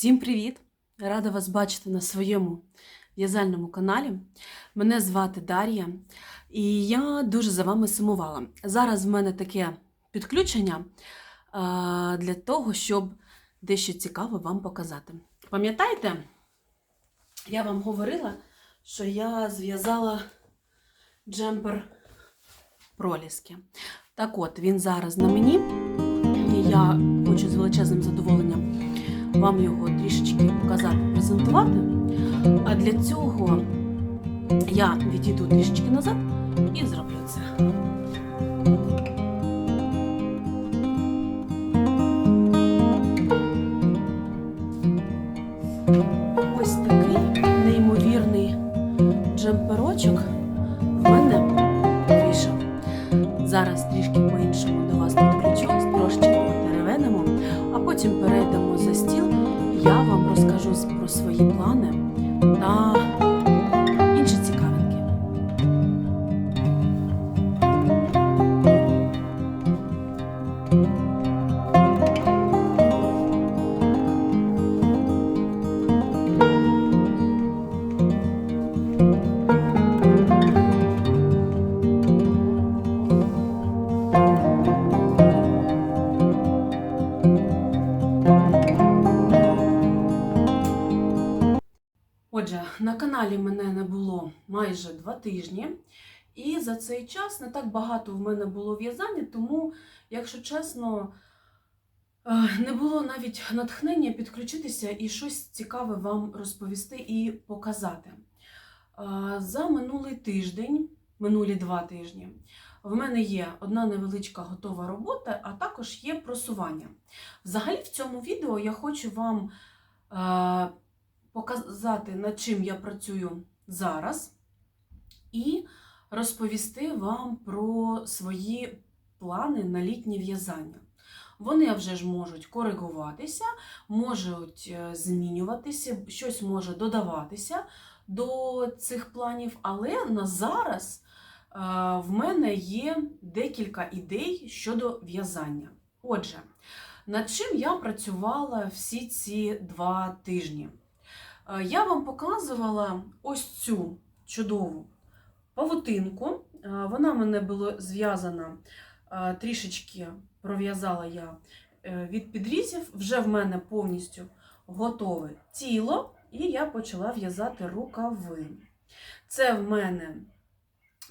Всім привіт! Рада вас бачити на своєму в'язальному каналі. Мене звати Дар'я, і я дуже за вами сумувала. Зараз в мене таке підключення для того, щоб дещо цікаве вам показати. Пам'ятаєте, я вам говорила, що я зв'язала джемпер проліски. Так от, він зараз на мені. І я хочу з величезним задоволенням вам його трішечки показати, презентувати. А для цього я відійду трішечки назад і зроблю це. Каналі мене не було майже два тижні, і за цей час не так багато в мене було в'язання, тому, якщо чесно, е, не було навіть натхнення підключитися і щось цікаве вам розповісти і показати. Е, За минулий тиждень, минулі два тижні, в мене є одна невеличка готова робота, а також є просування. Взагалі, в цьому відео я хочу вам. Показати, над чим я працюю зараз, і розповісти вам про свої плани на літнє в'язання. Вони вже ж можуть коригуватися, можуть е, змінюватися, щось може додаватися до цих планів, але на зараз е, в мене є декілька ідей щодо в'язання. Отже, над чим я працювала всі ці два тижні? Е, Я вам показувала ось цю чудову павутинку. Е, Вона в мене була зв'язана е, трішечки пров'язала я від підрізів. Вже в мене повністю готове тіло, і я почала в'язати рукави. Це в мене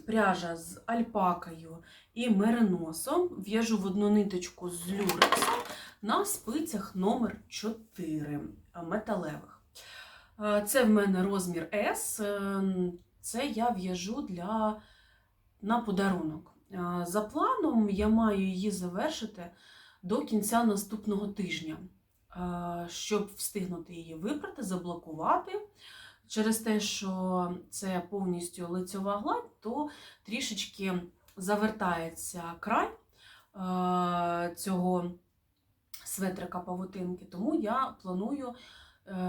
пряжа з альпакою і мериносом. В'яжу в одну ниточку з люрексом на спицях номер 4 металевих. Е, Це в мене розмір S. е, Це я в'яжу для на подарунок. Е, За планом я маю її завершити до кінця наступного тижня, щоб встигнути її випрати, заблокувати. Через те, що це повністю лицьова гладь, то трішечки завертається край цього светрика павутинки, тому я планую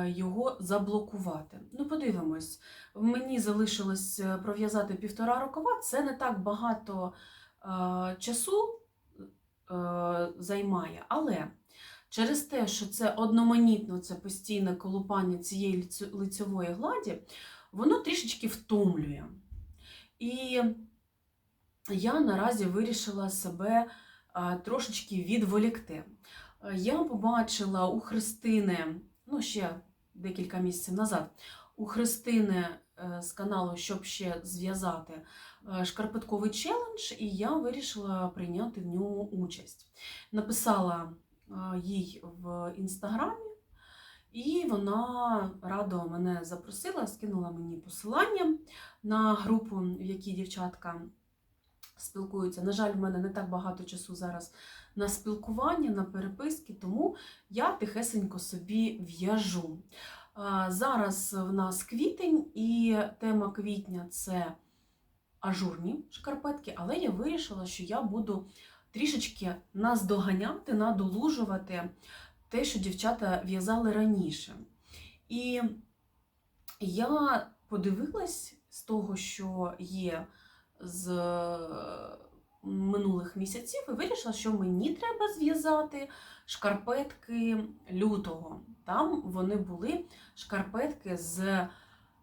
його заблокувати. Ну, подивимось, мені залишилось е, пров'язати півтора рукава, це не так багато е, часу е, займає, але через те, що це одноманітно, це постійне колупання цієї лицьової гладі, воно трішечки втомлює. І я наразі вирішила себе трошечки відволікти. Е, Я побачила у Христини, ну ще декілька місяців назад, у Христини е, з каналу, щоб ще зв'язати е, шкарпетковий челендж, і я вирішила прийняти в ньому участь. Написала е, їй в інстаграмі, і вона радо мене запросила, скинула мені посилання на групу, в якій дівчатка спілкуються. На жаль, в мене не так багато часу зараз на спілкування, на переписки, тому я тихесенько собі в'яжу. Зараз в нас квітень, і тема квітня це ажурні шкарпетки, але я вирішила, що я буду трішечки наздоганяти, надолужувати те, що дівчата в'язали раніше. І я подивилась з того, що є з минулих місяців і вирішила, що мені треба зв'язати шкарпетки лютого. Там вони були шкарпетки з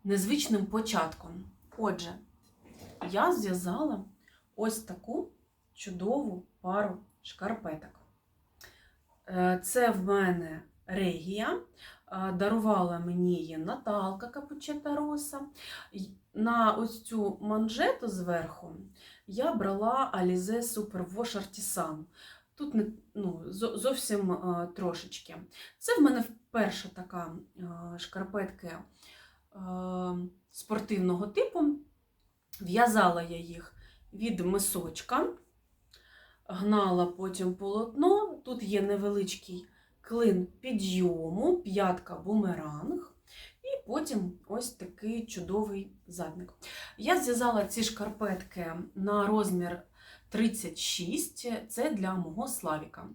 незвичним початком. Отже, я зв'язала ось таку чудову пару шкарпеток. Е, Це в мене регія. Дарувала мені її Наталка Капучета Роса. На ось цю манжету зверху я брала Alize Super Wash Artisan. Тут не, ну, зовсім е, трошечки. Це в мене вперше така е, шкарпетки е, спортивного типу. В'язала я їх від мисочка, гнала потім полотно. Тут є невеличкий клин підйому, п'ятка бумеранг, і потім ось такий чудовий задник. Я зв'язала ці шкарпетки на розмір 36, це для мого Славіка.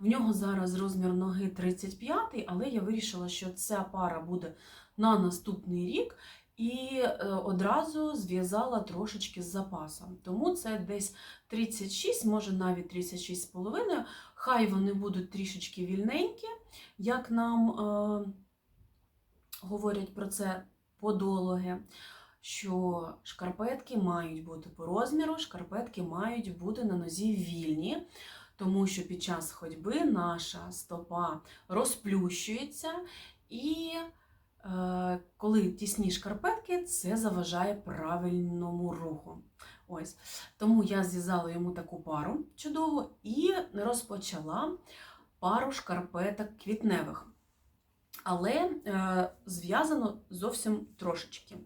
В нього зараз розмір ноги 35, але я вирішила, що ця пара буде на наступний рік. І е, одразу зв'язала трошечки з запасом. Тому це десь 36, може навіть 36,5. Хай вони будуть трішечки вільненькі, як нам е, говорять про це подологи, що шкарпетки мають бути по розміру, шкарпетки мають бути на нозі вільні, тому що під час ходьби наша стопа розплющується і. Е, Коли тісні шкарпетки, це заважає правильному руху. Ось. Тому я зв'язала йому таку пару чудову і розпочала пару шкарпеток квітневих. Але е, зв'язано зовсім трошечки.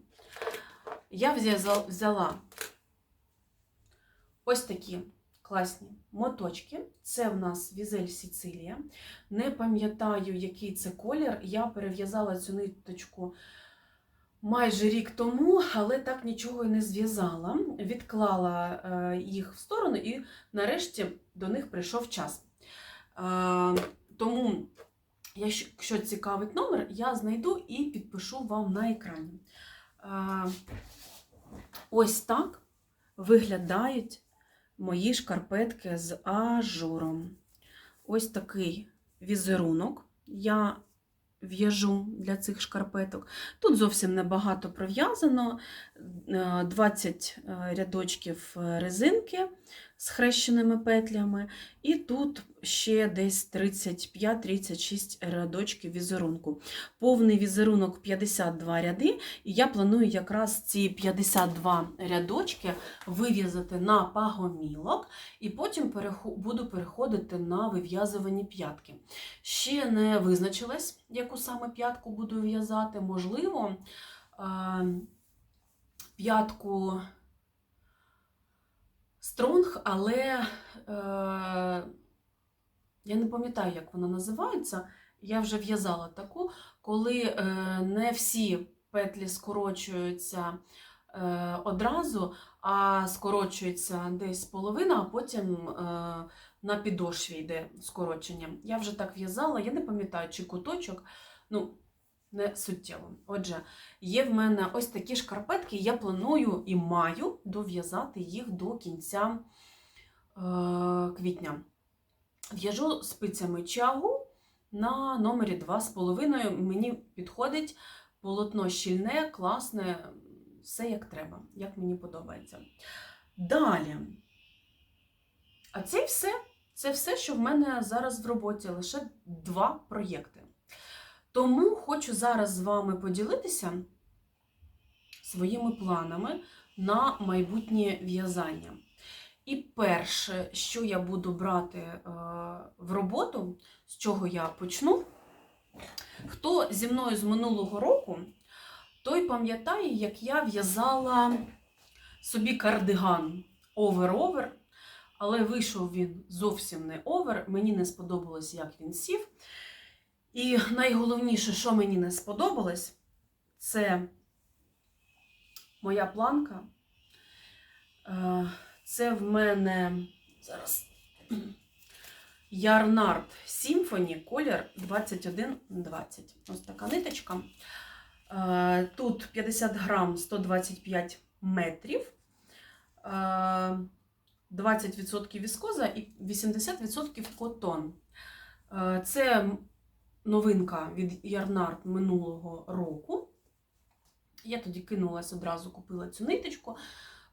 Я взяла, ось такі класні моточки. Це в нас Візель Сіцилія. Не пам'ятаю, який це колір. Я перев'язала цю ниточку майже рік тому, але так нічого і не зв'язала. Відклала е, їх в сторону і нарешті до них прийшов час. Е, тому, якщо цікавить номер, я знайду і підпишу вам на екрані. Е, ось так виглядають мої шкарпетки з ажуром. Ось такий візерунок я в'яжу для цих шкарпеток. Тут зовсім небагато пров'язано, е, 20 рядочків резинки з хрещеними петлями, і тут ще десь 35-36 рядочків візерунку. Повний візерунок 52 ряди, і я планую якраз ці 52 рядочки вив'язати на пагомілок, і потім буду переходити на вив'язувані п'ятки. Ще не визначилась, яку саме п'ятку буду в'язати. Можливо, е, п'ятку стронг, але е, я не пам'ятаю, як вона називається. Я вже в'язала таку, коли е, не всі петлі скорочуються е, одразу, а скорочується десь половина, а потім е, на підошві йде скорочення. Я вже так в'язала, я не пам'ятаю, чи куточок, ну, не суттєво. Отже, є в мене ось такі шкарпетки, я планую і маю дов'язати їх до кінця е, квітня. В'яжу спицями чагу на номері 2,5. Мені підходить полотно щільне, класне, все як треба, як мені подобається. Далі. А це все, це все, що в мене зараз в роботі, лише два проєкти. Тому хочу зараз з вами поділитися своїми планами на майбутнє в'язання. І перше, що я буду брати е, в роботу, з чого я почну, хто зі мною з минулого року, той пам'ятає, як я в'язала собі кардиган овер-овер, але вийшов він зовсім не овер. Мені не сподобалось, як він сів. І найголовніше, що мені не сподобалось, це моя планка. Е, Це в мене зараз Ярнард Symphony, колір 2120. Ось така ниточка. Е, Тут 50 грам 125 метрів. Е, 20% віскоза і 80% котон. Е, Це новинка від Ярнард минулого року. Я тоді кинулась одразу, купила цю ниточку,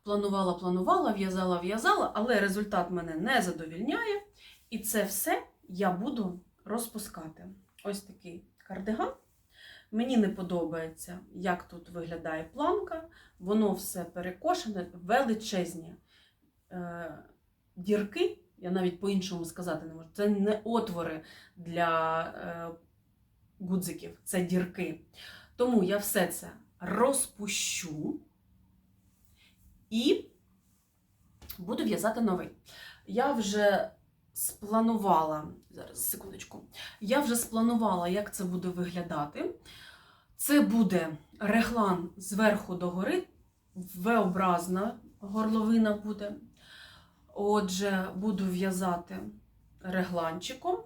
планувала, планувала, в'язала, в'язала, але результат мене не задовільняє. І це все я буду розпускати. Ось такий кардиган. Мені не подобається, як тут виглядає планка. Воно все перекошене, величезні е, дірки. Я навіть по-іншому сказати не можу. Це не отвори для е, гудзиків, це дірки. Тому я все це розпущу і буду в'язати новий. Я вже спланувала, зараз секундочку, я вже спланувала, як це буде виглядати. Це буде реглан зверху до гори, V-образна горловина буде. Отже, буду в'язати регланчиком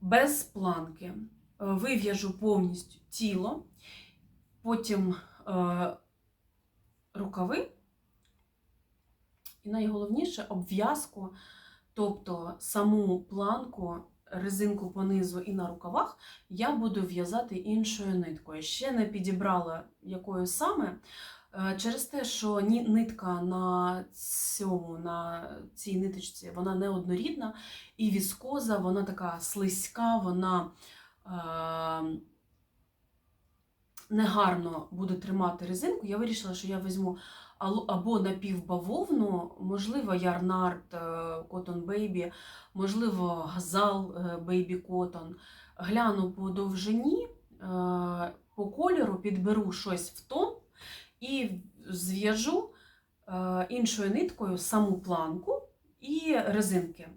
без планки. Е, Вив'яжу повністю тіло, потім е, рукави. І найголовніше обв'язку, тобто саму планку, резинку понизу і на рукавах, я буду в'язати іншою ниткою. Ще не підібрала якою саме. Е, Через те, що нитка на цьому, на цій ниточці, вона не однорідна, і віскоза, вона така слизька, вона е, негарно буде тримати резинку. Я вирішила, що я візьму або напівбавовну, можливо, Ярнард е, Cotton Baby, можливо, Газал е, Baby Cotton. Гляну по довжині, по кольору, підберу щось в тон і зв'яжу е, іншою ниткою саму планку і резинки.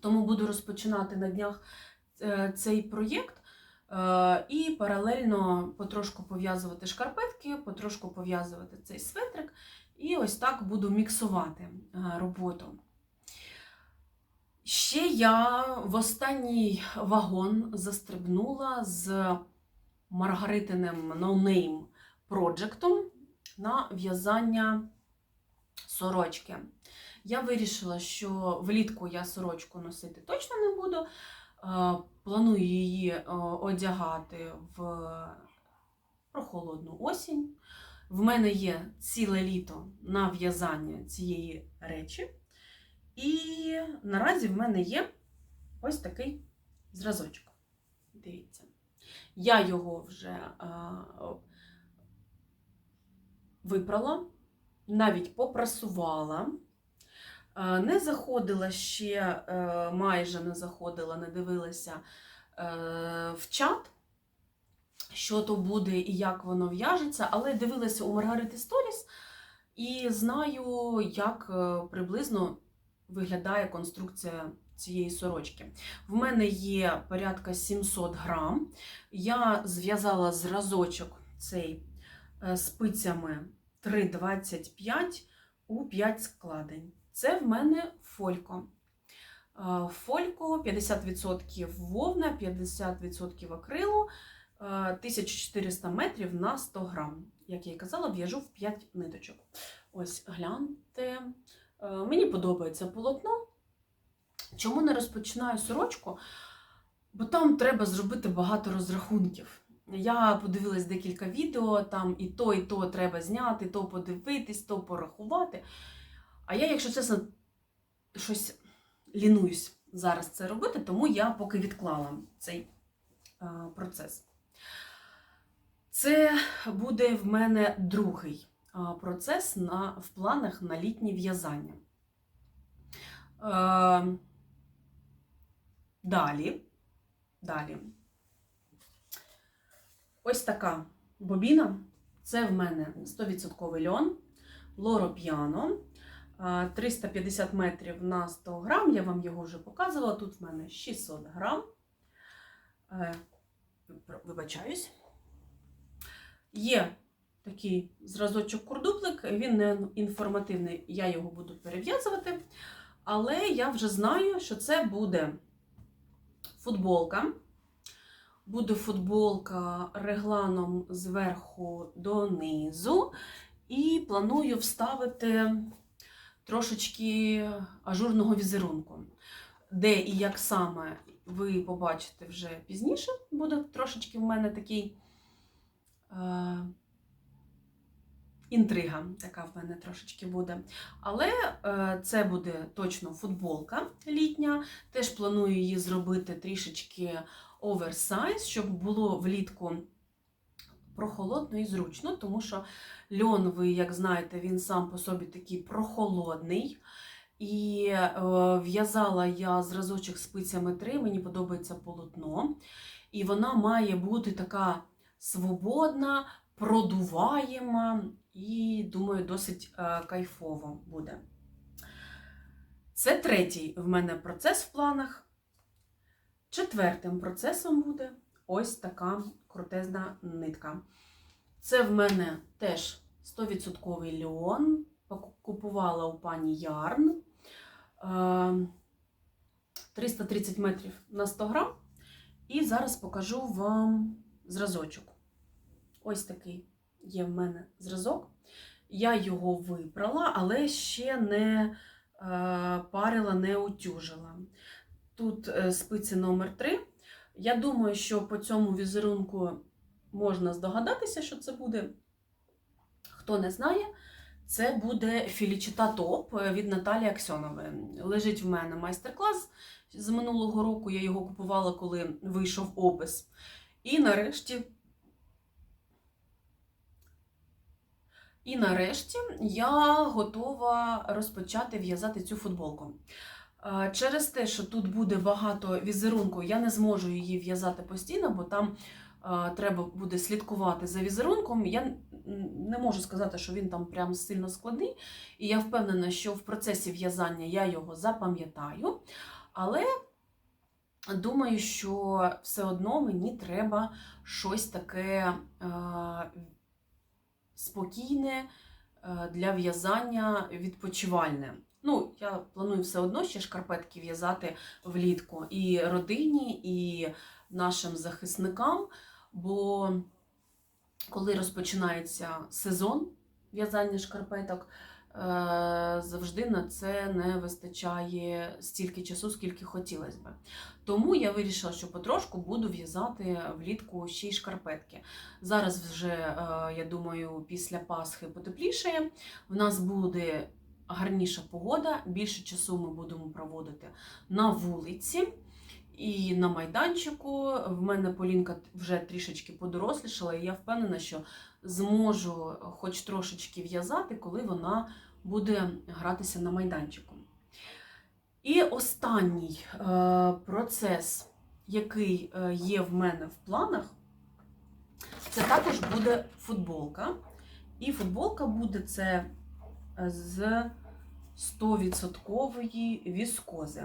Тому буду розпочинати на днях е, цей проєкт е, і паралельно потрошку пов'язувати шкарпетки, потрошку пов'язувати цей светрик, і ось так буду міксувати роботу. Ще я в останній вагон застрибнула з Маргаритиним No Name проджектом на в'язання сорочки. Я вирішила, що влітку я сорочку носити точно не буду. Е, Планую її е, одягати в прохолодну осінь. В мене є ціле літо на в'язання цієї речі. І наразі в мене є ось такий зразочок. Дивіться. Я його вже е, випрала, навіть попрасувала. Е, Не заходила ще, е, майже не заходила, не дивилася е, в чат, що то буде і як воно в'яжеться, але дивилася у Маргарити Сторіс і знаю, як приблизно виглядає конструкція цієї сорочки. В мене є порядка 700 грам. Я зв'язала зразочок цей спицями 3,25 у 5 складень. Це в мене фолько. Е, Фолько 50% вовна, 50% акрилу, е, 1400 метрів на 100 грам. Як я і казала, в'яжу в 5 ниточок. Ось гляньте. Е, Мені подобається полотно. Чому не розпочинаю сорочку? Бо там треба зробити багато розрахунків. Я подивилась декілька відео, там і то, і то треба зняти, то подивитись, то порахувати. А я, якщо чесно, щось лінуюсь зараз це робити, тому я поки відклала цей е, процес. Це буде в мене другий е, процес на, в планах на літнє в'язання. Е, далі, далі. Ось така бобіна. Це в мене 100% льон, Лоро П'яно. 350 метрів на 100 грам. Я вам його вже показувала. Тут в мене 600 грам. Е, Вибачаюсь. Є такий зразочок курдуплик, він не інформативний, я його буду перев'язувати. Але я вже знаю, що це буде футболка. Буде футболка регланом зверху донизу. І планую вставити трошечки ажурного візерунку. Де і як саме ви побачите вже пізніше, буде трошечки в мене такий е, інтрига, така в мене трошечки буде. Але е, це буде точно футболка літня. Теж планую її зробити трішечки оверсайз, щоб було влітку прохолодно і зручно, тому що льон, ви, як знаєте, він сам по собі такий прохолодний. І е, в'язала я зразочок спицями 3, мені подобається полотно. І вона має бути така свободна, продуваєма і, думаю, досить е, кайфово буде. Це третій в мене процес в планах. Четвертим процесом буде ось така крутезна нитка. Це в мене теж 100% льон. Купувала у пані Ярн. Е, 330 метрів на 100 грам. І зараз покажу вам зразочок. Ось такий є в мене зразок. Я його випрала, але ще не е, парила, не утюжила. Тут е, спиці номер 3 Я думаю, що по цьому візерунку можна здогадатися, що це буде. Хто не знає, це буде філічита топ від Наталії Аксьонової. Лежить в мене майстер-клас з минулого року. Я його купувала, коли вийшов опис. І нарешті. І нарешті я готова розпочати в'язати цю футболку. Через те, що тут буде багато візерунку, я не зможу її в'язати постійно, бо там треба буде слідкувати за візерунком. Я не можу сказати, що він там прям сильно складний. І я впевнена, що в процесі в'язання я його запам'ятаю. Але думаю, що все одно мені треба щось таке спокійне для в'язання відпочивальне. Ну, я планую все одно ще шкарпетки в'язати влітку і родині, і нашим захисникам. Бо коли розпочинається сезон в'язання шкарпеток, е, завжди на це не вистачає стільки часу, скільки хотілося б. Тому я вирішила, що потрошку буду в'язати влітку ще й шкарпетки. Зараз вже, е, я думаю, після Пасхи потеплішає. В нас буде гарніша погода, більше часу ми будемо проводити на вулиці. І на майданчику в мене Полінка вже трішечки подорослішала, і я впевнена, що зможу хоч трошечки в'язати, коли вона буде гратися на майданчику. І останній е, процес, який е, є в мене в планах, це також буде футболка. І футболка буде це з 100% віскози.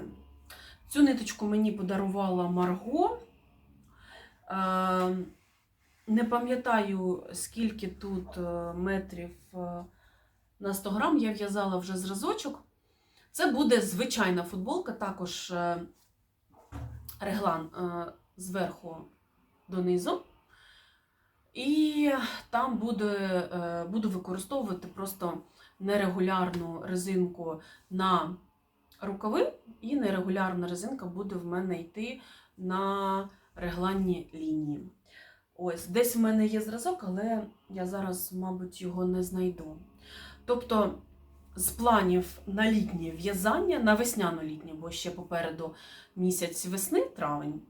Цю ниточку мені подарувала Марго. Е, Не пам'ятаю, скільки тут е, метрів е, на 100 грам. Я в'язала вже зразочок. Це буде звичайна футболка, також реглан зверху донизу. І там буде, буду використовувати просто нерегулярну резинку на рукави, і нерегулярна резинка буде в мене йти на регланні лінії. Ось, десь в мене є зразок, але я зараз, мабуть, його не знайду. Тобто, з планів на літнє в'язання, на весняно-літнє, бо ще попереду місяць весни, травень,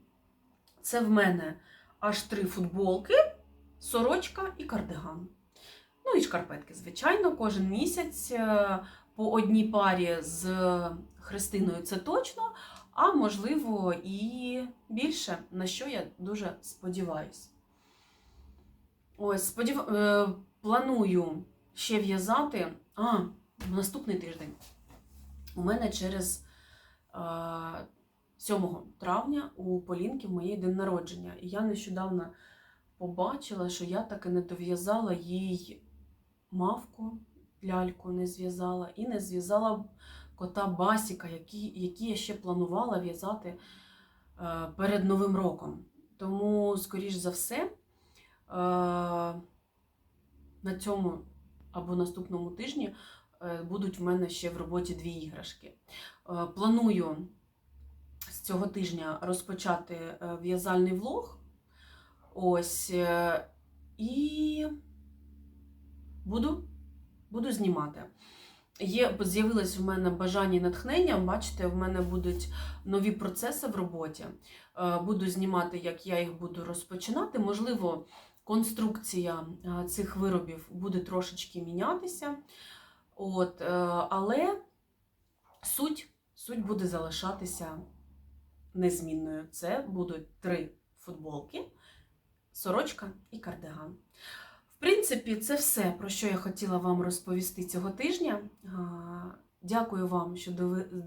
це в мене аж три футболки, сорочка і кардиган. Ну і шкарпетки, звичайно, кожен місяць е, по одній парі з Христиною це точно, а можливо і більше, на що я дуже сподіваюся. Ось, сподів... е, планую ще в'язати. А, наступний тиждень. У мене через е, 7 травня у Полінки моєї день народження. І я нещодавно побачила, що я таки не дов'язала їй мавку, ляльку не зв'язала, і не зв'язала кота Басіка, який, який я ще планувала в'язати е, перед Новим роком. Тому, скоріш за все, е, на цьому або наступному тижні е, будуть в мене ще в роботі дві іграшки. Планую з цього тижня розпочати в'язальний влог. Ось. І буду, буду знімати. Є, з'явилось в мене бажання і натхнення. Бачите, в мене будуть нові процеси в роботі. Е, Буду знімати, як я їх буду розпочинати. Можливо, конструкція е, цих виробів буде трошечки мінятися. От, е, але суть, суть буде залишатися незмінною. Це будуть три футболки, сорочка і кардиган. Принципі, це все, про що я хотіла вам розповісти цього тижня. Дякую вам, що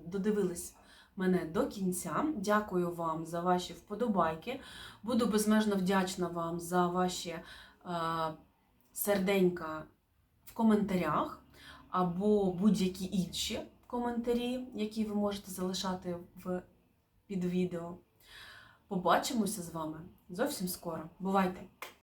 додивились мене до кінця. Дякую вам за ваші вподобайки. Буду безмежно вдячна вам за ваші серденька в коментарях або будь-які інші коментарі, які ви можете залишати в, під відео. Побачимося з вами зовсім скоро. Бувайте!